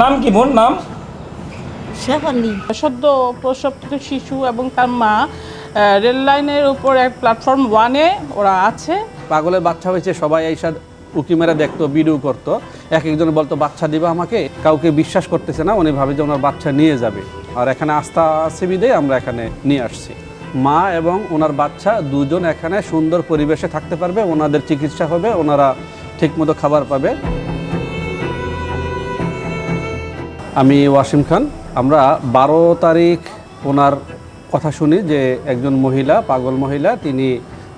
নাম কি বোন? নাম? শেফালি সদ্য প্রসবকৃত শিশু এবং তার মা রেল লাইনের উপর এক প্ল্যাটফর্ম ওয়ানে ওরা আছে। পাগলের বাচ্চা হয়েছে সবাই এইসব উকি মেরে দেখতো ভিডিও করতো। এক একজন বলতো বাচ্চা দিবে আমাকে? কাউকে বিশ্বাস করতেছে না উনি ভাবে যে ওনার বাচ্চা নিয়ে যাবে। আর এখানে আস্থা আছে বিদে আমরা এখানে নিয়ে আসছি। মা এবং ওনার বাচ্চা দুজন এখানে সুন্দর পরিবেশে থাকতে পারবে ওনাদের চিকিৎসা হবে ওনারা ঠিকমতো খাবার পাবে। আমি ওয়াসিম খান। আমরা বারো তারিখ ওনার কথা শুনি যে একজন মহিলা, পাগল মহিলা, তিনি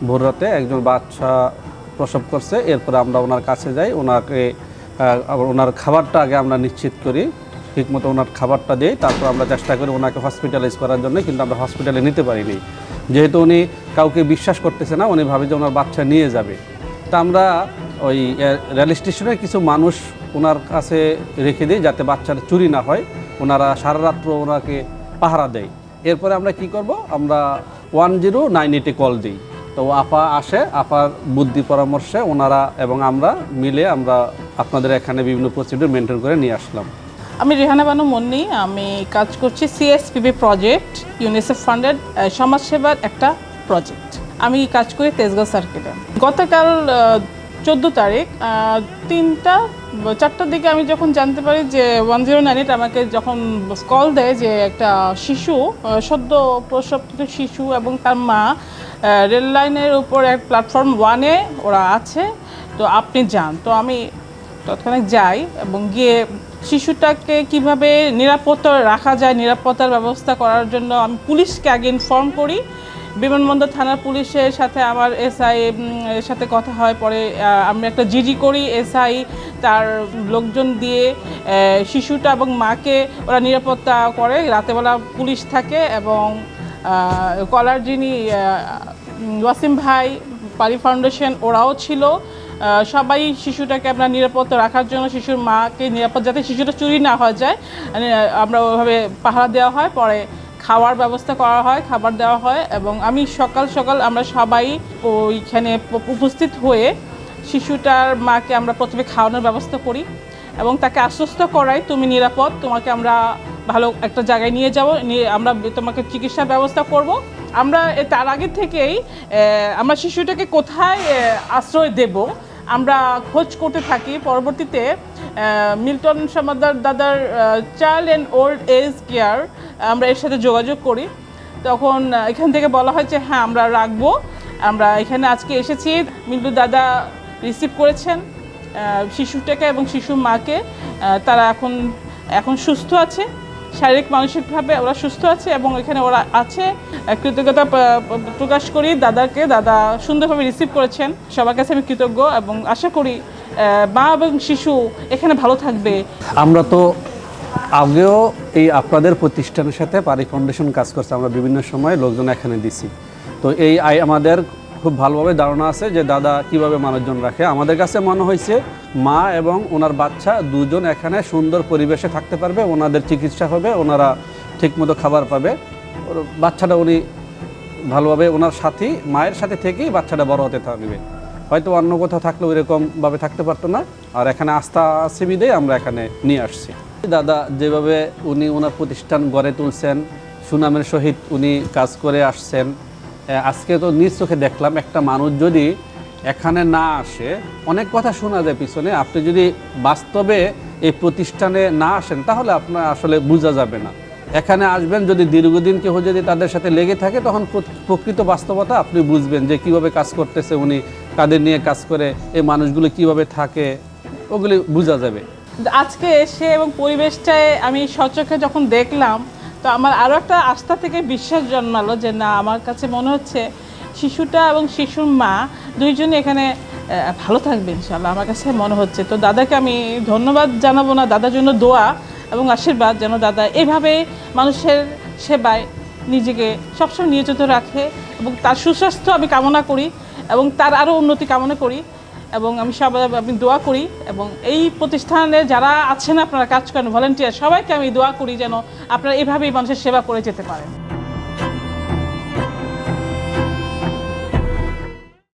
ভোররাতে একজন বাচ্চা প্রসব করছে। এরপরে আমরা ওনার কাছে যাই, ওনাকে ওনার খাবারটা আগে আমরা নিশ্চিত করি, ঠিকমতো ওনার খাবারটা দিই, তারপর আমরা চেষ্টা করি ওনাকে হসপিটালাইজ করার জন্য, কিন্তু আমরা হসপিটালে নিতে পারিনি। যেহেতু উনি কাউকে বিশ্বাস করতেছে না, উনি ভাবে যে ওনার বাচ্চা নিয়ে যাবে। তা আমরা ওই রেল স্টেশনের কিছু মানুষ ওনার কাছে রেখে দিই যাতে বাচ্চার চুরি না হয়। ওনারা সারা রাত্র ওনাকে পাহারা দেয়। এরপরে আমরা কি করব? আমরা ওয়ান জিরো নাইন এইটে কল দিই। তো আপা আসে, আপার বুদ্ধি পরামর্শে ওনারা এবং আমরা মিলে আমরা আপনাদের এখানে বিভিন্ন প্রসিডিউর মেনটেন করে নিয়ে আসলাম। আমি রেহানা বানু মন্নি, আমি কাজ করছি সিএসপিবি প্রজেক্ট ইউনিসেফ ফান্ডেড সমাজসেবার একটা প্রজেক্ট আমি কাজ করি তেজগাঁও সার্কিটে গতকাল চোদ্দ তারিখ তিনটা, চারটার দিকে আমি যখন জানতে পারি যে ওয়ান জিরো নাইন এইট আমাকে যখন কল দেয় যে একটা শিশু সদ্য প্রসবকৃত শিশু এবং তার মা রেল লাইনের উপর এক প্ল্যাটফর্ম ওয়ানে ওরা আছে, তো আপনি যান। তো আমি তৎক্ষণাৎ যাই এবং গিয়ে শিশুটাকে কীভাবে নিরাপত্তা রাখা যায়, নিরাপত্তার ব্যবস্থা করার জন্য আমি পুলিশকে আগে ইনফর্ম করি। বিমানবন্দর থানার পুলিশের সাথে আমার এসআই এর সাথে কথা হয়। পরে আমি একটা জিডি করি, এসআই তার লোকজন দিয়ে শিশুটা এবং মাকে ওরা নিরাপত্তা করে। রাতেবেলা পুলিশ থাকে এবং কলার যিনি ওয়াসিম ভাই, পারি ফাউন্ডেশন, ওরাও ছিল। সবাই শিশুটাকে আমরা নিরাপত্তা রাখার জন্য শিশুর মাকে নিরাপদ যাতে শিশুটা চুরি না হয়ে যায়। আমরা ওইভাবে পাহারা দেওয়া হয়। পরে খাওয়ার ব্যবস্থা করা হয়, খাবার দেওয়া হয় এবং আমি সকাল সকাল আমরা সবাই ওইখানে উপস্থিত হয়ে শিশুটার মাকে আমরা প্রথমে খাওয়ানোর ব্যবস্থা করি এবং তাকে আশ্বস্ত করাই, তুমি নিরাপদ, তোমাকে আমরা ভালো একটা জায়গায় নিয়ে যাব, নিয়ে আমরা তোমাকে চিকিৎসার ব্যবস্থা করব। আমরা তার আগে থেকেই আমরা শিশুটাকে কোথায় আশ্রয় দেব, আমরা খোঁজ করতে থাকি। পরবর্তীতে মিল্টন সমাদার দাদার child and old age care আমরা এর সাথে যোগাযোগ করি। তখন এখান থেকে বলা হয় যে হ্যাঁ আমরা রাখব। আমরা এখানে আজকে এসেছি। মিল্টু দাদা রিসিভ করেছেন শিশুটাকে এবং শিশুর মাকে। তারা এখন এখন সুস্থ আছে। শারীরিক, মানসিকভাবে ওরা সুস্থ আছে এবং এখানে ওরা আছে। কৃতজ্ঞতা প্রকাশ করি দাদাকে। দাদা সুন্দরভাবে রিসিভ করেছেন। সবার কাছে আমি কৃতজ্ঞ এবং আশা করি মা এবং শিশু এখানে ভালো থাকবে। আমরা তো আগেও এই আপনাদের প্রতিষ্ঠানের সাথে পারি ফাউন্ডেশন কাজ করছে, আমরা বিভিন্ন সময় লোকজন এখানে দিছি। তো এই আই, আমাদের খুব ভালোভাবে ধারণা আছে যে দাদা কীভাবে মানুষজন রাখে। আমাদের কাছে মনে হয়েছে মা এবং ওনার বাচ্চা দুজন এখানে সুন্দর পরিবেশে থাকতে পারবে, ওনাদের চিকিৎসা হবে, ওনারা ঠিকমতো খাবার পাবে। বাচ্চাটা উনি ভালোভাবে ওনার সাথী, মায়ের সাথে থেকেই বাচ্চাটা বড় হতে থাকবে। হয়তো অন্য কোথাও থাকলে ওইরকমভাবে থাকতে পারতো না। আর এখানে আস্থা আছে বিদেই আমরা এখানে নিয়ে আসছি। দাদা, যেভাবে উনি ওনার প্রতিষ্ঠান গড়ে তুলছেন, সুনামের সহিত উনি কাজ করে আসছেন আজকে তো নিজ চোখে দেখলাম একটা মানুষ যদি এখানে না আসে, অনেক কথা শোনা যায় পিছনে। আপনি যদি বাস্তবে এই প্রতিষ্ঠানে না আসেন, তাহলে আপনার আসলে বোঝা যাবে না। এখানে আসবেন, যদি দীর্ঘদিন কেউ যদি তাদের সাথে লেগে থাকে, তখন প্রকৃত বাস্তবতা আপনি বুঝবেন যে কীভাবে কাজ করতেছে উনি, কাদের নিয়ে কাজ করে, এই মানুষগুলো কীভাবে থাকে, ওগুলি বোঝা যাবে। আজকে এসে এবং পরিবেশটায় আমি সচক্ষে যখন দেখলাম, তো আমার আরও একটা আস্থা থেকে বিশ্বাস জন্মালো যে না, আমার কাছে মনে হচ্ছে শিশুটা এবং শিশুর মা দুইজনই এখানে ভালো থাকবে ইনশাল্লাহ আমার কাছে মনে হচ্ছে। তো দাদাকে আমি ধন্যবাদ জানাব না, দাদার জন্য দোয়া এবং আশীর্বাদ যেন দাদা এভাবে মানুষের সেবায় নিজেকে সবসময় নিয়োজিত রাখে এবং তার সুস্বাস্থ্য আমি কামনা করি এবং তার আরও উন্নতি কামনা করি। এবং আমি সব আমি দোয়া করি এবং এই প্রতিষ্ঠানে যারা আছেন, আপনারা কাজ করেন ভলেন্টিয়ার সবাইকে আমি দোয়া করি যেন আপনারা এভাবেই মানুষের সেবা করে যেতে পারেন।